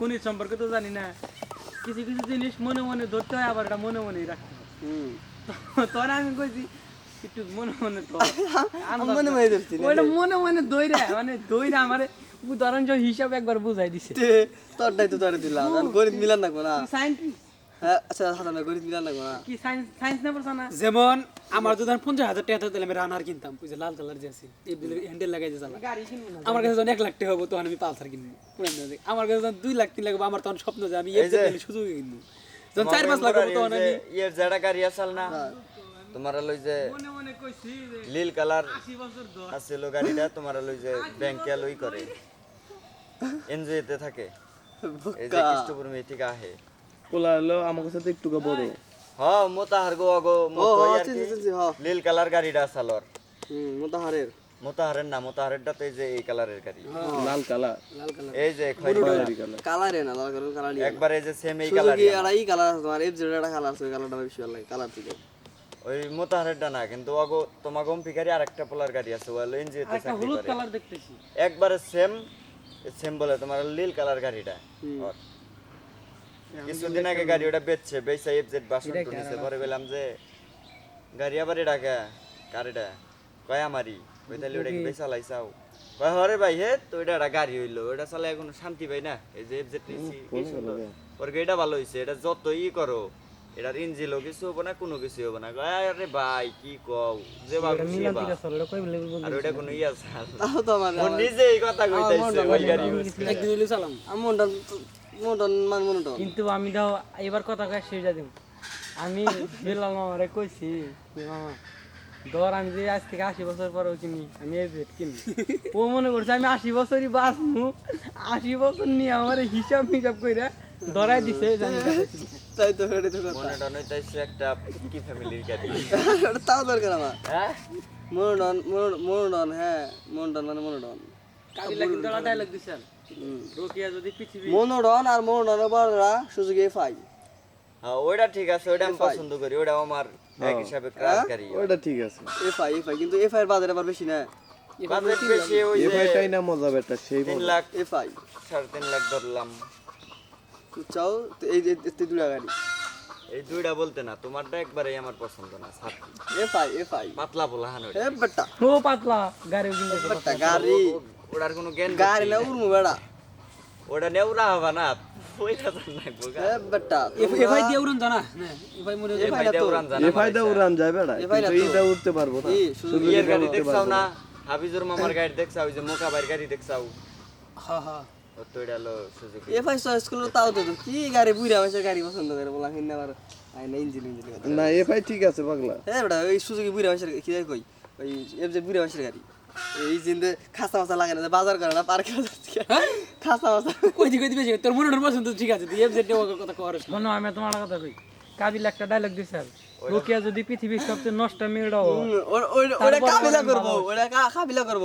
কোনির সম্পর্কে তো জানি না। কিছু কিছু জিনিস মনে মনে ধরতে হয় আবার এটা মনে মনেই রাখতে হয়। তোর আমি কইছি একটু মনে মনে তো মনে মনে ধরছি না ওইটা মনে মনে দইরা মানে দইরা আমারে উদাহরণ হিসাবে একবার বুঝাই দিছে। তোরটাই তো তোরে দিলাম গরিব মিলান না। না সায়েন্টিস্ট হ্যাঁ আচ্ছা পড়ছ না। যেমন আমার যদি পঞ্চাশ হাজার টাকা দিলে আমি রানার কিনতাম ওই যে লাল কালার যে আছে এই হ্যান্ডেল লাগাই যে চালা আমার কাছে যখন এক লাখ টাকা হব তখন আমি পালসার কিনবো। আমার কাছে যখন দুই লাখ তিন লাখ আমার তখন স্বপ্ন যে আমি সুযোগ কিনবো। যখন চার পাঁচ লাখ হব তখন আমি ইয়ের যেটা গাড়ি আসাল না? তোমার লই যে কইছি যে লীল কালার 80 বছর আছিল গাড়িটা তোমার লই যে ব্যাংকে লই করে। এনজিওতে থাকে। এই যে কৃষ্ণপুর মেয়ে থেকে আহে। পোলা হলো আমার একটু বড় মোতাহার গো কালার গাড়িটা হুম মোতাহারের মোতাহারের না মোতাহারেরটা তো এই যে এই কালারের গাড়ি। লাল কালার। এই যে কালারে না লাল কালার কালার একবার এই যে সেম এই কালার আর এই কালার আছে তোমার এফ জেড একটা কালার আছে কালারটা বেশি ভালো লাগে কালার থেকে। ওই মোতাহারেরটা না কিন্তু গম্পি গাড়ি পোলার আছে ওই হলো এনজিওতে চাকরি করে। কালার দেখতেছি। একবারে সেম সেম বলে তোমার লীল কালার গাড়িটা। কিছুদিন আগে গাড়ি ওটা বেচছে বেচা এফজেড বাসন নিছে পরে বললাম যে গাড়ি আবার এটা কে? কার কয় আমারই? ওই তাহলে ওটা বেচা লাইছাও? কয় হরে ভাই হে তো এটা একটা গাড়ি হইল ওটা চালাই এখন শান্তি পাই না। এই যে এফজেড নিছি ওর এটা ভালো হইছে এটা যত ই করো এটার ইঞ্জিনও কিছু হব না কোনো কিছু হব না। আরে ভাই কি কও? যে বা আর ওটা কোনো ইয়া তাও তো আমার নিজে এই কথা কইতাইছে ওই গাড়ি মনটা মনটা মান মনটা কিন্তু আমি দাও এবার কথা কয়ে শেষ দিম। আমি বেলাল মামারে কইছি যে মামা ধর আমি যে আজ থেকে আশি বছর পরেও কিনি আমি এই ভেট কিনি ও মনে করছে আমি আশি বছরই বাঁচমু আশি বছর নিয়ে আমার হিসাব হিসাব কইরা ধরাই দিছে তাই তো এটা তো কথা মনে টন হইতাইছে একটা কি ফ্যামিলির গাড়ি? তাও দরকার আমার। হ্যাঁ? মনোডন মনোডন হ্যাঁ মনোডন মানে মনোডন কাবিলা কিন্তু ডায়লগ দিছেন। রোকিয়া যদি পৃথিবী মনোডন আর মনোডনের বড়রা সুযোগ এফ হ্যাঁ ওইটা ঠিক আছে ওইটা আমি পছন্দ করি ওইটা আমার এক হিসাবে ক্রাশ ওইটা ঠিক আছে। এফ আই এফ আই কিন্তু এফ আই এর বাজারে আবার বেশি না? বাজেট বেশি ওই যে এফআইটাই না মজা বেটা সেই তিন মজা। লাখ এফ আই সাড়ে তিন লাখ ধরলাম। চাও তো এই যে এই দুটা গাড়ি। এই দুইটা বলতে না তোমারটা একবারেই আমার পছন্দ না ছাত্রী এফ আই এফ আই পাতলা বলা হান ওইটা। এ বেটা। ও পাতলা গাড়ি গাড়ি। ওটার কোনো জ্ঞান গাড়ি না উড়মু বেড়া। ওটা নেওরা হবা না তো বেটা এফআই দিয়ে উড়ন জানা। না এফআই এফআই উড়ান জানা উড়ান যায় বেটা এফআই না কিন্তু এইটা উঠতে পারব না। সুযোগ ইয়ের গাড়ি দেখছাও না। হাফিজুর মামার গাড়ি দেখছাও ওই যে মোকা ভাইয়ের গাড়ি দেখছাও? হ্যাঁ হ্যাঁ ও তো এটা হলো সুজুকি এফ আই চয়েস করলে তাও তো কি গাড়ি বুড়া বয়সের গাড়ি পছন্দ করে বলা হিন্দি আবার না ইঞ্জিন ইঞ্জিন। না এফআই ঠিক আছে পাগলা। হ্যাঁ বেটা ওই সুযোগি বুড়া বয়সের কি কই? ওই এফ যে বুড়া বয়সের গাড়ি। এই জিন্দে খাসা মাসা লাগে না বাজার করে না পার্কে খাসা মাসা কই দি কই দি বেশি তোর মনে হয় পছন্দ ঠিক আছে তুই এফজেড কথা করিস মনে হয় আমি তোমার কথা কই। কাবিলা একটা ডায়লগ দিছে রোকিয়া যদি পৃথিবীর সবচেয়ে নষ্ট মেয়েটা ওরা কাবিলা করব ওরা কাবিলা করব।